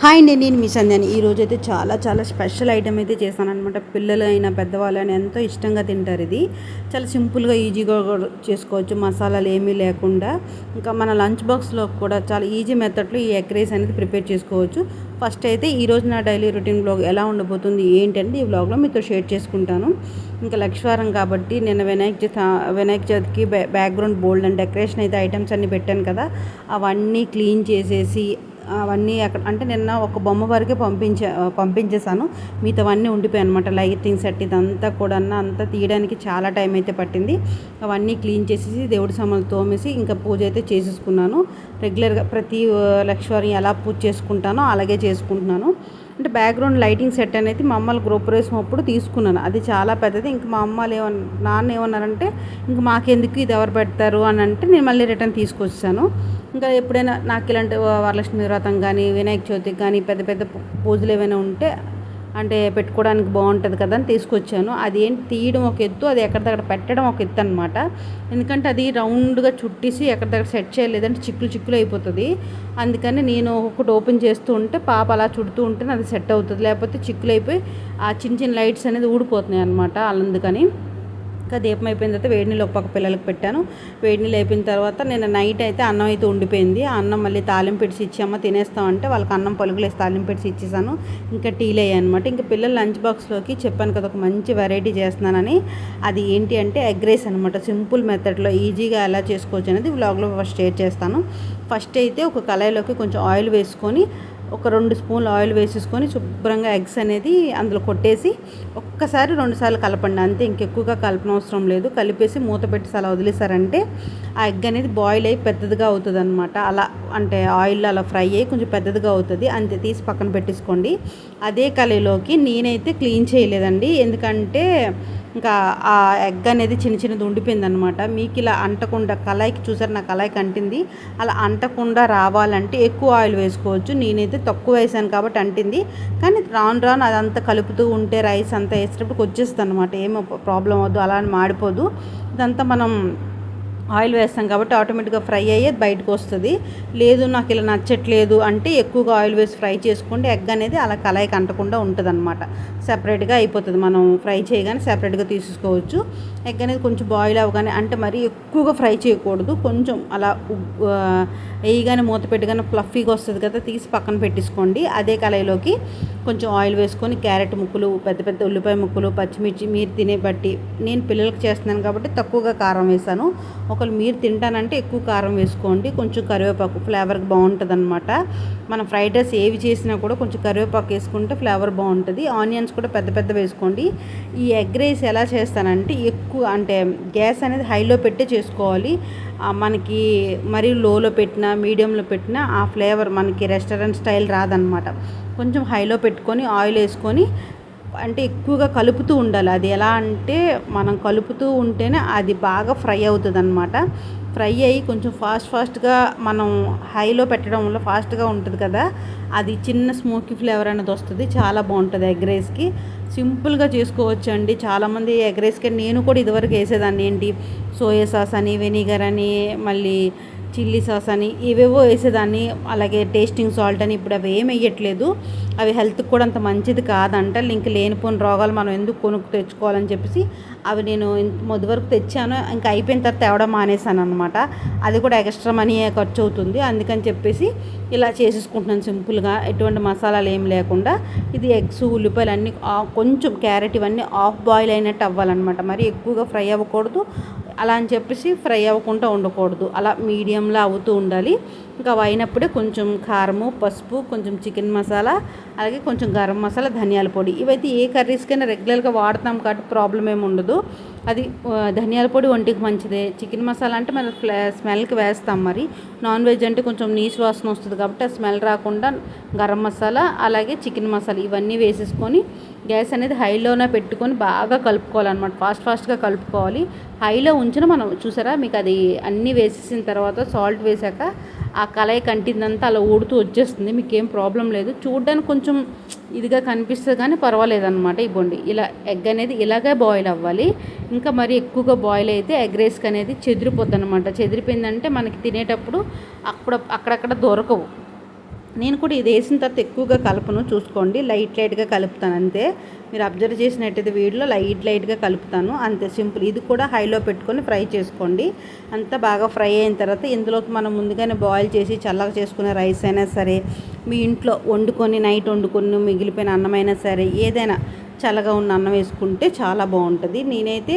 Hi అండి నేను మీ సంధ్యాని. ఈరోజు అయితే చాలా చాలా స్పెషల్ ఐటమ్ అయితే చేశాను అనమాట పిల్లలు అయినా పెద్దవాళ్ళు అయినా ఎంతో ఇష్టంగా తింటారు ఇది. చాలా సింపుల్గా ఈజీగా కూడా చేసుకోవచ్చు. మసాలాలు ఏమీ లేకుండా. ఇంకా మన లంచ్ బాక్స్లో కూడా చాలా ఈజీ మెథడ్లో ఈ ఎగ్ రైస్ అనేది ప్రిపేర్ చేసుకోవచ్చు. ఫస్ట్ అయితే ఈరోజు నా డైలీ రొటీన్ బ్లాగ్ ఎలా ఉండబోతుంది ఏంటంటే ఈ బ్లాగ్లో మీతో షేర్ చేసుకుంటాను. ఇంకా లక్ష్వారం కాబట్టి నిన్న వినాయక చవితి వినాయక చవితికి బ్యా బ్యాక్గ్రౌండ్ బోల్డ్ అండ్ డెకరేషన్ అయితే ఐటమ్స్ అన్నీ పెట్టాను కదా. అవన్నీ క్లీన్ చేసేసి అవన్నీ అక్కడ అంటే నిన్న ఒక బొమ్మ వరకే పంపించా పంపించేశాను. మిగతావన్నీ ఉండిపోయాయి అనమాట లైటింగ్ సెట్ ఇదంతా కూడా అంతా తీయడానికి చాలా టైం అయితే పట్టింది. అవన్నీ క్లీన్ చేసేసి దేవుడి సామాన్లు తోమేసి ఇంకా పూజ అయితే చేసేసుకున్నాను. రెగ్యులర్గా ప్రతి లక్ష్వారి ఎలా పూజ చేసుకుంటానో అలాగే చేసుకుంటున్నాను. అంటే బ్యాక్గ్రౌండ్ లైటింగ్ సెట్ అనేది మా అమ్మలు గృహప్రవేశం అప్పుడు తీసుకున్నాను. అది చాలా పెద్దది. ఇంకా మా అమ్మలు ఏమన్నా నాన్న ఏమన్నారంటే ఇంక మాకెందుకు ఇది ఎవరు పెడతారు? అని అంటే నేను మళ్ళీ రిటర్న్ తీసుకొచ్చాను. ఇంకా ఎప్పుడైనా నాకు ఇలాంటి వరలక్ష్మి వ్రతం కానీ వినాయక చవితికి కానీ పెద్ద పెద్ద పూజలు ఏమైనా ఉంటే అంటే పెట్టుకోవడానికి బాగుంటుంది కదా అని తీసుకొచ్చాను. అది ఏంటి? తీయడం ఒక ఎత్తు అది ఎక్కడిదక్కడ పెట్టడం ఒక ఎత్తు అనమాట ఎందుకంటే అది రౌండ్గా చుట్టేసి ఎక్కడిదక్కడ సెట్ చేయలేదంటే చిక్కులు చిక్కులు అయిపోతుంది. అందుకని నేను ఒకటి ఓపెన్ చేస్తూ ఉంటే పాప అలా చుడుతూ ఉంటే అది సెట్ అవుతుంది. లేకపోతే చిక్కులు అయిపోయి ఆ చిన్న చిన్న లైట్స్ అనేది ఊడిపోతున్నాయి అనమాట అందుకని ఇంకా దీపం అయిపోయిన తర్వాత వేడి నీళ్ళు ఒక పిల్లలకు పెట్టాను. వేడి నీళ్ళు అయిపోయిన తర్వాత నేను నైట్ అయితే అన్నం అయితే ఉండిపోయింది. అన్నం మళ్ళీ తాలింపు పెట్టి ఇచ్చామా తినేస్తామంటే వాళ్ళకి అన్నం పలుకులేసి తాలింపు పెట్టి ఇచ్చేసాను. ఇంకా టీలు అయ్యాయి అనమాట ఇంకా పిల్లలు లంచ్ బాక్స్లోకి చెప్పాను కదా ఒక మంచి వెరైటీ చేస్తున్నానని. అది ఏంటి అంటే ఎగ్ రైస్ అనమాట సింపుల్ మెథడ్లో ఈజీగా ఎలా చేసుకోవచ్చు అనేది వ్లాగ్లో ఫస్ట్ షేర్ చేస్తాను. ఫస్ట్ అయితే ఒక కళాయిలోకి కొంచెం ఆయిల్ వేసుకొని ఒక రెండు స్పూన్లు ఆయిల్ వేసేసుకొని శుభ్రంగా ఎగ్స్ అనేది అందులో కొట్టేసి ఒక్కసారి రెండుసార్లు కలపండి. అంతే ఇంకెక్కువగా కలపనవసరం లేదు. కలిపేసి మూత పెట్టి అలా వదిలేసారంటే ఆ ఎగ్ అనేది బాయిల్ అయ్యి పెద్దదిగా అవుతుంది అనమాట అలా అంటే ఆయిల్లో అలా ఫ్రై అయ్యి కొంచెం పెద్దదిగా అవుతుంది. అంతే తీసి పక్కన పెట్టేసుకోండి. అదే కళలోకి నేనైతే క్లీన్ చేయలేదండి. ఎందుకంటే ఇంకా ఆ ఎగ్ అనేది చిన్న చిన్నది ఉండిపోయింది అనమాట మీకు ఇలా అంటకుండా కళాయికి చూసారు నా కళాయికి అంటింది. అలా అంటకుండా రావాలంటే ఎక్కువ ఆయిల్ వేసుకోవచ్చు. నేనైతే తక్కువ వేసాను కాబట్టి అంటింది. కానీ రాను రాను అదంతా కలుపుతూ ఉంటే రైస్ అంతా వేసేటప్పుడు వచ్చేస్తుంది అనమాట ఏమో ప్రాబ్లం అవ్వదు అలా మాడిపోదు. ఇదంతా మనం ఆయిల్ వేస్తాం కాబట్టి ఆటోమేటిక్గా ఫ్రై అయ్యేది బయటకు వస్తుంది. లేదు నాకు ఇలా నచ్చట్లేదు అంటే ఎక్కువగా ఆయిల్ వేసి ఫ్రై చేసుకుంటే ఎగ్ అనేది అలా కళాయికి అంటకుండా ఉంటుంది అనమాట సెపరేట్గా అయిపోతుంది. మనం ఫ్రై చేయగానే సెపరేట్గా తీసుకోవచ్చు ఎగ్ అనేది కొంచెం బాయిల్ అవ్వగానే అంటే మరీ ఎక్కువగా ఫ్రై చేయకూడదు. కొంచెం అలా వేయగానే మూత పెట్టగానే ఫ్లఫీగా వస్తుంది కదా తీసి పక్కన పెట్టేసుకోండి. అదే కళాయిలోకి కొంచెం ఆయిల్ వేసుకొని క్యారెట్ ముక్కలు పెద్ద పెద్ద ఉల్లిపాయ ముక్కలు పచ్చిమిర్చి మీరు తినే బట్టి. నేను పిల్లలకి చేస్తున్నాను కాబట్టి తక్కువగా కారం వేసాను. ఒకవేళ మీరు తింటానంటే ఎక్కువ కారం వేసుకోండి. కొంచెం కరివేపాకు ఫ్లేవర్కి బాగుంటుంది అనమాట మనం ఫ్రైడ్ రైస్ ఏవి చేసినా కూడా కొంచెం కరివేపాకు వేసుకుంటే ఫ్లేవర్ బాగుంటుంది. ఆనియన్స్ కూడా పెద్ద పెద్ద వేసుకోండి. ఈ ఎగ్ రైస్ ఎలా చేస్తానంటే ఎక్కువ అంటే గ్యాస్ అనేది హైలో పెట్టే చేసుకోవాలి. మనకి మరీ లోలో పెట్టినా మీడియంలో పెట్టినా ఆ ఫ్లేవర్ మనకి రెస్టారెంట్ స్టైల్ రాదనమాట. కొంచెం హైలో పెట్టుకొని ఆయిల్ వేసుకొని అంటే ఎక్కువగా కలుపుతూ ఉండాలి. అది ఎలా అంటే మనం కలుపుతూ ఉంటేనే అది బాగా ఫ్రై అవుతుంది అనమాట ఫ్రై అయ్యి కొంచెం ఫాస్ట్ ఫాస్ట్గా మనం హైలో పెట్టడం వల్ల ఫాస్ట్గా ఉంటుంది కదా. అది చిన్న స్మోకీ ఫ్లేవర్ అనేది వస్తుంది. చాలా బాగుంటుంది ఎగ్ రైస్కి. సింపుల్గా చేసుకోవచ్చు అండి చాలామంది ఎగ్ రైస్కి నేను కూడా ఇదివరకు వేసేదాన్ని ఏంటి? సోయా సాస్ అని వెనిగర్ అని మళ్ళీ చిల్లీ సాస్ అని ఇవేవో వేసేదాన్ని. అలాగే టేస్టింగ్ సాల్ట్ అని ఇప్పుడు అవి ఏం వేయట్లేదు. అవి హెల్త్కి కూడా అంత మంచిది కాదంట. ఇంక లేనిపోని రోగాలు మనం ఎందుకు కొనుక్కు తెచ్చుకోవాలని చెప్పేసి అవి నేను మొదటి వరకు తెచ్చాను. ఇంకా అయిపోయిన తర్వాత తేవడం మానేశాను అనమాట అది కూడా ఎక్స్ట్రా మనీ ఖర్చు అవుతుంది. అందుకని చెప్పేసి ఇలా చేసేసుకుంటున్నాను సింపుల్గా. ఎటువంటి మసాలాలు ఏం లేకుండా. ఇది ఎగ్స్ ఉల్లిపాయలు అన్నీ కొంచెం క్యారెట్ ఇవన్నీ ఆఫ్ బాయిల్ అయినట్టు అవ్వాలన్నమాట. మరి ఎక్కువగా ఫ్రై అవ్వకూడదు. అలా అని చెప్పేసి ఫ్రై అవ్వకుండా ఉండకూడదు. అలా మీడియంలో అవుతూ ఉండాలి. ఇంకా అయినప్పుడే కొంచెం కారము పసుపు కొంచెం చికెన్ మసాలా అలాగే కొంచెం గరం మసాలా ధనియాల పొడి. ఇవైతే ఏ కర్రీస్కైనా రెగ్యులర్గా వాడతాం కాబట్టి ప్రాబ్లం ఏమి ఉండదు. అది ధనియాల పొడి ఒంటికి మంచిదే. చికెన్ మసాలా అంటే మనం స్మెల్కి వేస్తాం మరి. నాన్ వెజ్ అంటే కొంచెం నీసు వాసన వస్తుంది కాబట్టి ఆ స్మెల్ రాకుండా గరం మసాలా అలాగే చికెన్ మసాలా ఇవన్నీ వేసేసుకొని గ్యాస్ అనేది హైలోనే పెట్టుకొని బాగా కలుపుకోవాలన్నమాట. ఫాస్ట్ ఫాస్ట్గా కలుపుకోవాలి. హైలో ఉంచిన మనం చూసారా? మీకు అది అన్నీ వేసేసిన తర్వాత సాల్ట్ వేసాక ఆ కళాయి కంటిందంతా అలా ఊడుతూ వచ్చేస్తుంది. మీకు ఏం ప్రాబ్లం లేదు. చూడడానికి కొంచెం ఇదిగా కనిపిస్తుంది కానీ పర్వాలేదు అనమాట ఇవ్వండి ఇలా ఎగ్ అనేది ఇలాగే బాయిల్ అవ్వాలి. ఇంకా మరి ఎక్కువగా బాయిల్ అయితే ఎగ్ రైస్కి అనేది చెదిరిపోద్ది అనమాట చెదిరిపోయిందంటే మనకి తినేటప్పుడు అప్పుడు అక్కడక్కడ దొరకవు. నేను కూడా ఇది వేసిన తర్వాత ఎక్కువగా కలపను చూసుకోండి. లైట్ లైట్గా కలుపుతాను అంతే. మీరు అబ్జర్వ్ చేసినట్టయితే వీడిలో లైట్ లైట్గా కలుపుతాను. అంతే సింపుల్. ఇది కూడా హైలో పెట్టుకొని ఫ్రై చేసుకోండి. అంతా బాగా ఫ్రై అయిన తర్వాత ఇందులోకి మనం ముందుగానే బాయిల్ చేసి చల్లగా చేసుకునే రైస్ అయినా సరే మీ ఇంట్లో వండుకొని నైట్ వండుకొని మిగిలిపోయిన అన్నమైనా సరే ఏదైనా చల్లగా ఉన్న అన్నం వేసుకుంటే చాలా బాగుంటుంది. నేనైతే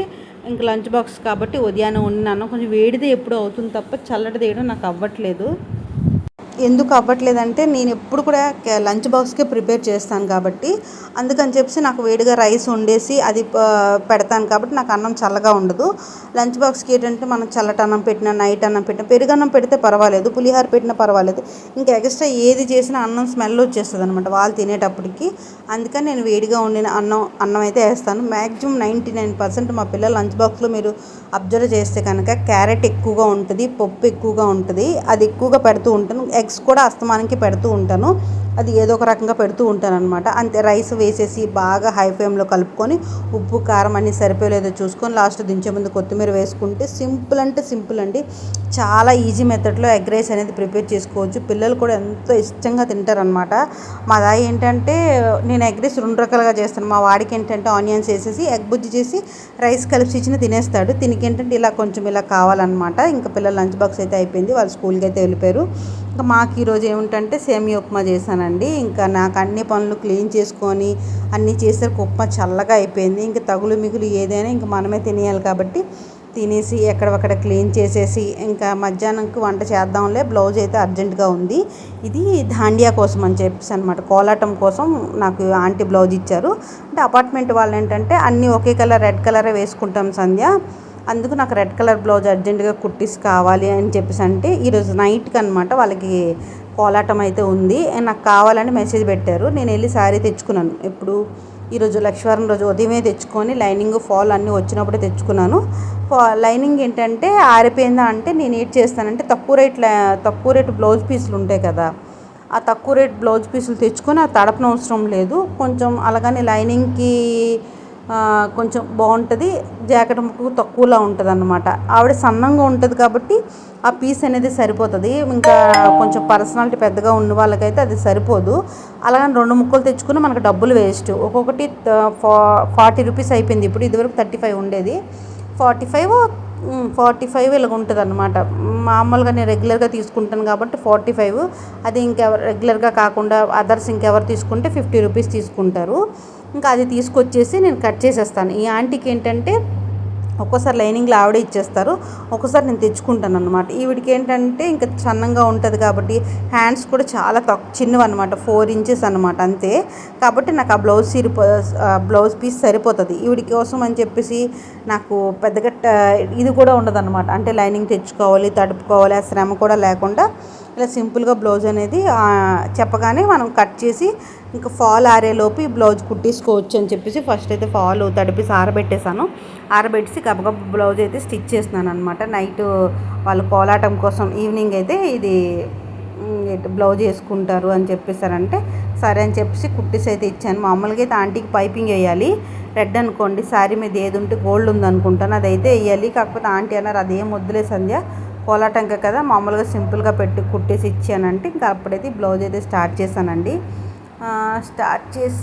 ఇంక లంచ్ బాక్స్ కాబట్టి ఉదయాన్నే వండిన అన్నం. కొంచెం వేడిదే ఎప్పుడు అవుతుంది తప్ప చల్లటి తీయడం నాకు అవ్వట్లేదు. ఎందుకు అవ్వట్లేదంటే నేను ఎప్పుడు కూడా లంచ్ బాక్స్కే ప్రిపేర్ చేస్తాను కాబట్టి. అందుకని చెప్పేసి నాకు వేడిగా రైస్ వండేసి అది పెడతాను కాబట్టి నాకు అన్నం చల్లగా ఉండదు. లంచ్ బాక్స్కి ఏంటంటే మనం చల్లటి అన్నం పెట్టినా నైట్ అన్నం పెట్టినా పెరుగన్నం పెడితే పర్వాలేదు పులిహార పెట్టినా పర్వాలేదు. ఇంకా ఎక్స్ట్రా ఏది చేసినా అన్నం స్మెల్ వచ్చేస్తుంది అనమాట వాళ్ళు తినేటప్పటికి. అందుకని నేను వేడిగా వండిన అన్నం అన్నం అయితే వేస్తాను. మ్యాక్సిమం నైంటీ నైన్ పర్సెంట్ మా పిల్లల లంచ్ బాక్స్లో మీరు అబ్జర్వ్ చేస్తే కనుక క్యారెట్ ఎక్కువగా ఉంటుంది పప్పు ఎక్కువగా ఉంటుంది అది ఎక్కువగా పెడుతూ ఉంటాను. ఎగ్స్ కూడా అస్తమానంకి పెడుతూ ఉంటాను. అది ఏదో ఒక రకంగా పెడుతూ ఉంటాను అనమాట అంతే రైస్ వేసేసి బాగా హై ఫ్లేమ్లో కలుపుకొని ఉప్పు కారం అన్నీ సరిపోలేదో చూసుకొని లాస్ట్ దించే ముందు కొత్తిమీర వేసుకుంటే సింపుల్ అంటే సింపుల్ అండి. చాలా ఈజీ మెథడ్లో ఎగ్ రైస్ అనేది ప్రిపేర్ చేసుకోవచ్చు. పిల్లలు కూడా ఎంతో ఇష్టంగా తింటారనమాట మా దాయి ఏంటంటే నేను ఎగ్ రైస్ రెండు రకాలుగా చేస్తాను. మా వాడికి ఏంటంటే ఆనియన్స్ వేసేసి ఎగ్ బుజ్జి చేసి రైస్ కలిపి ఇచ్చిన తినేస్తాడు. తినికి ఏంటంటే ఇలా కొంచెం ఇలా కావాలన్నమాట. ఇంకా పిల్లల లంచ్ బాక్స్ అయితే అయిపోయింది. వాళ్ళు స్కూల్కి అయితే వెళ్ళిపోయారు. ఇంకా మాకు ఈరోజు ఏమిటంటే సేమియా ఉప్మా చేశానండి. ఇంకా నాకు అన్ని పనులు క్లీన్ చేసుకొని అన్నీ చేసరికి ఉప్మా చల్లగా అయిపోయింది. ఇంకా తగులు మిగులు ఏదైనా ఇంకా మనమే తినేయాలి కాబట్టి తినేసి ఎక్కడొక్కడ క్లీన్ చేసేసి ఇంకా మధ్యాహ్నంకి వంట చేద్దాంలే. బ్లౌజ్ అయితే అర్జెంటుగా ఉంది. ఇది ధాండియా కోసం అని చెప్పేసి అనమాట కోలాటం కోసం నాకు ఆంటీ బ్లౌజ్ ఇచ్చారు. అంటే అపార్ట్మెంట్ వాళ్ళు ఏంటంటే అన్నీ ఒకే కలర్ రెడ్ కలరే వేసుకుంటాం సంధ్య. అందుకు నాకు రెడ్ కలర్ బ్లౌజ్ అర్జెంటుగా కుట్టిస్ కావాలి అని చెప్పేసి అంటే ఈరోజు నైట్కి అనమాట వాళ్ళకి కోలాటం అయితే ఉంది. నాకు కావాలని మెసేజ్ పెట్టారు. నేను వెళ్ళి శారీ తెచ్చుకున్నాను. ఎప్పుడు? ఈరోజు లక్ష్మీవారం రోజు ఉదయమే తెచ్చుకొని లైనింగ్ ఫాల్ అన్నీ వచ్చినప్పుడే తెచ్చుకున్నాను. లైనింగ్ ఏంటంటే ఆరిపోయిందా అంటే నేను ఏం చేస్తానంటే తక్కువ రేట్ తక్కువ రేటు బ్లౌజ్ పీసులు ఉంటాయి కదా ఆ తక్కువ రేట్ బ్లౌజ్ పీసులు తెచ్చుకొని ఆ తడపనవసరం లేదు. కొంచెం అలాగని లైనింగ్కి కొంచెం బాగుంటుంది. జాకెట్ ముక్కు తక్కువలో ఉంటుంది అనమాట ఆవిడ సన్నంగా ఉంటుంది కాబట్టి ఆ పీస్ అనేది సరిపోతుంది. ఇంకా కొంచెం పర్సనాలిటీ పెద్దగా ఉన్న వాళ్ళకైతే అది సరిపోదు. అలాగని రెండు ముక్కలు తెచ్చుకుని మనకు డబ్బులు వేస్ట్. ఒక్కొక్కటి ఫార్టీ రూపీస్ అయిపోయింది. ఇప్పుడు ఇదివరకు థర్టీ ఫైవ్ ఉండేది. ఫార్టీ ఫైవ్ ఫార్టీ ఫైవ్ ఇలా ఉంటుంది అనమాట మామూలుగా నేను రెగ్యులర్గా తీసుకుంటాను కాబట్టి ఫార్టీ ఫైవ్ అది ఇంకెవరు రెగ్యులర్గా కాకుండా అదర్స్ ఇంకెవరు తీసుకుంటే ఫిఫ్టీ రూపీస్ తీసుకుంటారు. ఇంకా అది తీసుకొచ్చేసి నేను కట్ చేసేస్తాను. ఈ ఆంటీకి ఏంటంటే ఒక్కోసారి లైనింగ్లు ఆవిడే ఇచ్చేస్తారు. ఒక్కోసారి నేను తెచ్చుకుంటాను అనమాట ఈవిడికి ఏంటంటే ఇంకా సన్నంగా ఉంటుంది కాబట్టి హ్యాండ్స్ కూడా చాలా తక్కువ చిన్నవి అనమాట ఫోర్ ఇంచెస్ అనమాట అంతే. కాబట్టి నాకు ఆ బ్లౌజ్ సిరిపో బ్లౌజ్ పీస్ సరిపోతుంది. ఈవిడి కోసం అని చెప్పేసి నాకు పెద్దగా ఇది కూడా ఉండదు అనమాట అంటే లైనింగ్ తెచ్చుకోవాలి తడుపుకోవాలి ఆ శ్రమ కూడా లేకుండా ఇలా సింపుల్గా బ్లౌజ్ అనేది చెప్పగానే మనం కట్ చేసి ఇంకా ఫాల్ ఆరేలోపు ఈ బ్లౌజ్ కుట్టేసుకోవచ్చు అని చెప్పేసి ఫస్ట్ అయితే ఫాల్ తడిపి ఆరబెట్టేశాను ఆరబెట్టేసి గబగబ బ్లౌజ్ అయితే స్టిచ్ చేస్తున్నాను అనమాట నైట్ వాళ్ళు కోలాటం కోసం ఈవినింగ్ అయితే ఇది బ్లౌజ్ వేసుకుంటారు అని చెప్పేసారంటే సరే అని చెప్పేసి కుట్టిస్ అయితే ఇచ్చాను. మామూలుగా అయితే ఆంటీకి పైపింగ్ వేయాలి. రెడ్ అనుకోండి శారీ మీద ఏది ఉంటే గోల్డ్ ఉంది అనుకుంటాను. అదైతే వేయాలి. కాకపోతే ఆంటీ అన్నారు అదేం వద్దులే సంధ్య కోలాటంక కదా. మామూలుగా సింపుల్గా పెట్టి కుట్టేసి ఇచ్చానంటే ఇంకా అప్పుడైతే బ్లౌజ్ అయితే స్టార్ట్ చేశానండి. స్టార్ట్ చేసి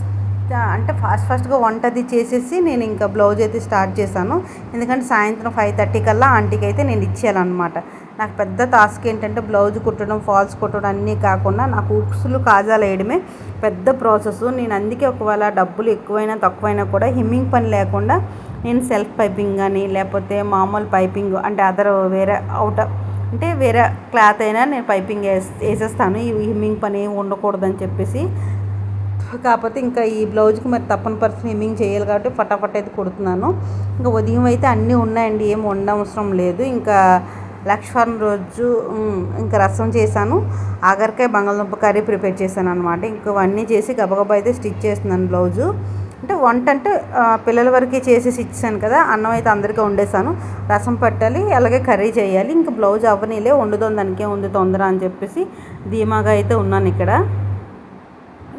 అంటే ఫాస్ట్ ఫాస్ట్గా వంట అది చేసేసి నేను ఇంకా బ్లౌజ్ అయితే స్టార్ట్ చేశాను. ఎందుకంటే సాయంత్రం ఫైవ్ థర్టీ కల్లా ఆంటీకి అయితే నేను ఇచ్చేయాలన్నమాట. నాకు పెద్ద టాస్క్ ఏంటంటే బ్లౌజ్ కుట్టడం ఫాల్స్ కుట్టడం అన్నీ కాకుండా నాకు ఉక్సులు కాజాలు వేయడమే పెద్ద ప్రాసెస్. నేను అందుకే ఒకవేళ డబ్బులు ఎక్కువైనా తక్కువైనా కూడా హిమ్మింగ్ పని లేకుండా నేను సెల్ఫ్ పైపింగ్ కానీ లేకపోతే మామూలు పైపింగ్ అంటే అదర్ వేరే అవుట్ అంటే వేరే క్లాత్ అయినా నేను పైపింగ్ వేస్ వేసేస్తాను. ఈ హిమ్మింగ్ పని ఉండకూడదని చెప్పేసి కాకపోతే ఇంకా ఈ బ్లౌజ్కి మరి తప్పని పరిస్థితి హెమ్మింగ్ చేయాలి కాబట్టి ఫటాఫట్ అయితే కుడుతున్నాను. ఇంకా ఉదయం అయితే అన్నీ ఉన్నాయండి ఏం ఉండవసరం లేదు. ఇంకా లక్ష్మణ్ రోజు ఇంకా రసం చేశాను. ఆగరికాయ బంగాళదుంప కర్రీ ప్రిపేర్ చేశాను అనమాట ఇంకా అన్నీ చేసి గబగబా అయితే స్టిచ్ చేస్తున్నాను బ్లౌజు. అంటే వంట అంటే పిల్లల వరకే చేసేసి ఇచ్చాను కదా అన్నం అయితే అందరికీ వండేసాను రసం పెట్టాలి అలాగే కర్రీ చేయాలి. ఇంకా బ్లౌజ్ అవ్వనీలే వండుతుంది దానికే ఉంది తొందర అని చెప్పేసి ధీమాగా అయితే ఉన్నాను ఇక్కడ.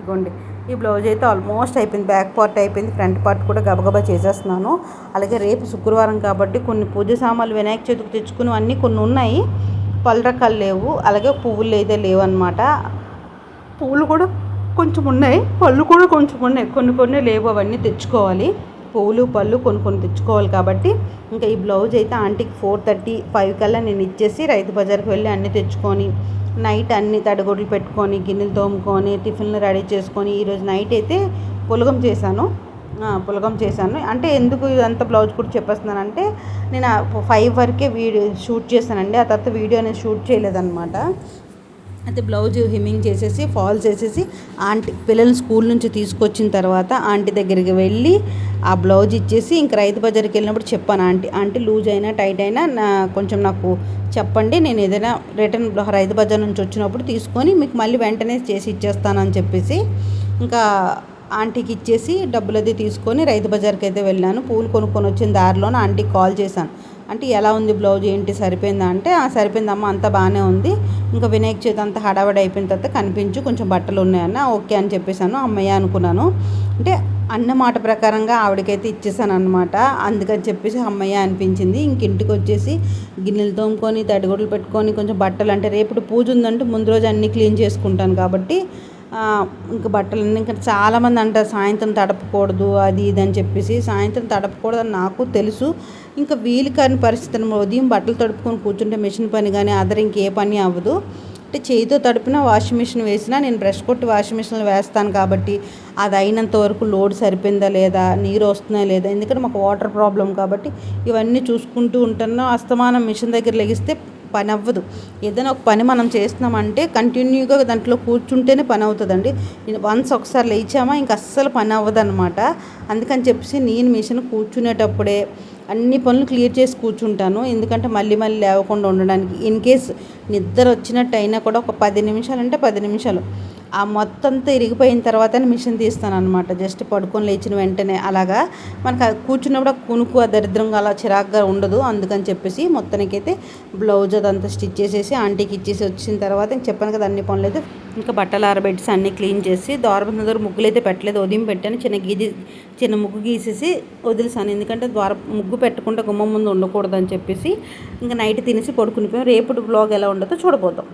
ఇగోండి. ఈ బ్లౌజ్ అయితే ఆల్మోస్ట్ అయిపోయింది. బ్యాక్ పార్ట్ అయిపోయింది. ఫ్రంట్ పార్ట్ కూడా గబగబా చేసేస్తున్నాను. అలాగే రేపు శుక్రవారం కాబట్టి కొన్ని పూజ సామాన్లు వినాయక చవితికి తెచ్చుకుని అన్నీ కొన్ని ఉన్నాయి. పలు రకాలు లేవు. అలాగే పువ్వులు అయితే లేవు అనమాట పూలు కూడా కొంచెం ఉన్నాయి. పళ్ళు కూడా కొంచెం ఉన్నాయి. కొన్ని కొన్ని లేవు. అవన్నీ తెచ్చుకోవాలి. పూలు పళ్ళు కొనుక్కొని తెచ్చుకోవాలి కాబట్టి ఇంకా ఈ బ్లౌజ్ అయితే ఆంటీకి ఫోర్ థర్టీ ఫైవ్ కల్లా నేను ఇచ్చేసి రైతు బజార్కి వెళ్ళి అన్నీ తెచ్చుకొని నైట్ అన్ని తడిగొడ్లు పెట్టుకొని గిన్నెలు తోముకొని టిఫిన్లు రెడీ చేసుకొని ఈరోజు నైట్ అయితే పులగం చేశాను. పులగం చేశాను. అంటే ఎందుకు ఇదంతా బ్లౌజ్ కూడా చెప్పేస్తున్నాను అంటే నేను ఫైవ్ వరకే వీడియో షూట్ చేశానండి. ఆ తర్వాత వీడియో అనేది షూట్ చేయలేదన్నమాట. అయితే బ్లౌజ్ హిమ్మింగ్ చేసేసి ఫాల్స్ వేసేసి ఆంటీ పిల్లల్ని స్కూల్ నుంచి తీసుకొచ్చిన తర్వాత ఆంటీ దగ్గరికి వెళ్ళి ఆ బ్లౌజ్ ఇచ్చేసి ఇంక రైతు బజార్కి వెళ్ళినప్పుడు చెప్పాను ఆంటీ ఆంటీ లూజ్ అయినా టైట్ అయినా నా కొంచెం నాకు చెప్పండి నేను ఏదైనా రిటర్న్ రైతు బజార్ నుంచి వచ్చినప్పుడు తీసుకొని మీకు మళ్ళీ వెంటనే చేసి ఇచ్చేస్తానని చెప్పేసి ఇంకా ఆంటీకి ఇచ్చేసి డబ్బులు అది తీసుకొని రైతు బజార్కి అయితే వెళ్ళాను. పూలు కొనుక్కొని వచ్చిన దారిలో ఆంటీకి కాల్ చేశాను. అంటే ఎలా ఉంది బ్లౌజ్? ఏంటి? సరిపోయిందా? అంటే ఆ సరిపోయిందమ్మ అంతా బాగానే ఉంది. ఇంకా వినాయక చేతి అంతా హడావడి అయిపోయిన తర్వాత కనిపించు కొంచెం బట్టలు ఉన్నాయన్న ఓకే అని చెప్పేశాను. అమ్మయ్య అనుకున్నాను. అంటే అన్న మాట ప్రకారంగా ఆవిడకైతే ఇచ్చేసాను అనమాట అందుకని చెప్పేసి అమ్మయ్య అనిపించింది. ఇంక ఇంటికి వచ్చేసి గిన్నెలు తోముకొని తడిగొడ్లు పెట్టుకొని కొంచెం బట్టలు అంటే రేపు పూజ ఉందంటే ముందు రోజు అన్నీ క్లీన్ చేసుకుంటాను కాబట్టి ఇంకా బట్టలన్నీ ఇంకా చాలామంది అంటారు సాయంత్రం తడపకూడదు అది ఇది అని చెప్పేసి సాయంత్రం తడపకూడదు అని నాకు తెలుసు. ఇంకా వీలు కాని పరిస్థితి ఉదయం బట్టలు తడుపుకొని కూర్చుంటే మిషన్ పని కానీ అదర్ ఇంకే పని అవ్వదు. కాబట్టి చేతితో తడిపిన వాషింగ్ మిషన్ వేసినా నేను బ్రష్ కొట్టి వాషింగ్ మిషన్లో వేస్తాను కాబట్టి అది అయినంత వరకు లోడ్ సరిపోయిందా లేదా నీరు వస్తుందా లేదా ఎందుకంటే మాకు వాటర్ ప్రాబ్లం కాబట్టి ఇవన్నీ చూసుకుంటూ ఉంటాను అస్తమానం మిషన్ దగ్గర లెగిస్తే పని అవ్వదు. ఏదైనా ఒక పని మనం చేస్తున్నామంటే కంటిన్యూగా దాంట్లో కూర్చుంటేనే పని అవుతుందండి. వన్స్ ఒకసారి లేచామా ఇంక అస్సలు పని అవ్వదు అనమాట అందుకని చెప్పేసి నేను మిషన్ కూర్చునేటప్పుడే అన్ని పనులు క్లియర్ చేసి కూర్చుంటాను. ఎందుకంటే మళ్ళీ మళ్ళీ లేవకుండా ఉండడానికి ఇన్ కేస్ నిద్ర వచ్చినట్టు అయినా కూడా ఒక పది నిమిషాలు అంటే పది నిమిషాలు. ఆ మొత్తంతో ఇరిగిపోయిన తర్వాత మిషన్ తీస్తాను అనమాట జస్ట్ పడుకొని లేచిన వెంటనే అలాగా మనకు కూర్చున్నప్పుడు కునుకు ఆ దరిద్రంగా అలా చిరాగ్గా ఉండదు అందుకని చెప్పేసి మొత్తానికైతే బ్లౌజ్ అదంతా స్టిచ్ చేసేసి ఆంటీకి ఇచ్చేసి వచ్చిన తర్వాత ఇంక చెప్పాను కదా అన్ని పనులు అయితే ఇంకా బట్టలు ఆరబెట్టి అన్నీ క్లీన్ చేసి ద్వారబంధం దగ్గర ముగ్గులు అయితే పెట్టలేదు ఉదయం పెట్టాను చిన్న గీది చిన్న ముగ్గు గీసేసి వదిలేసాను ఎందుకంటే ద్వార ముగ్గు పెట్టకుండా గుమ్మం ముందు ఉండకూడదు అని చెప్పేసి ఇంకా నైట్ తినేసి పడుకునిపోయాం రేపు బ్లాగ్ ఎలా ఉండదో చూడబోతాం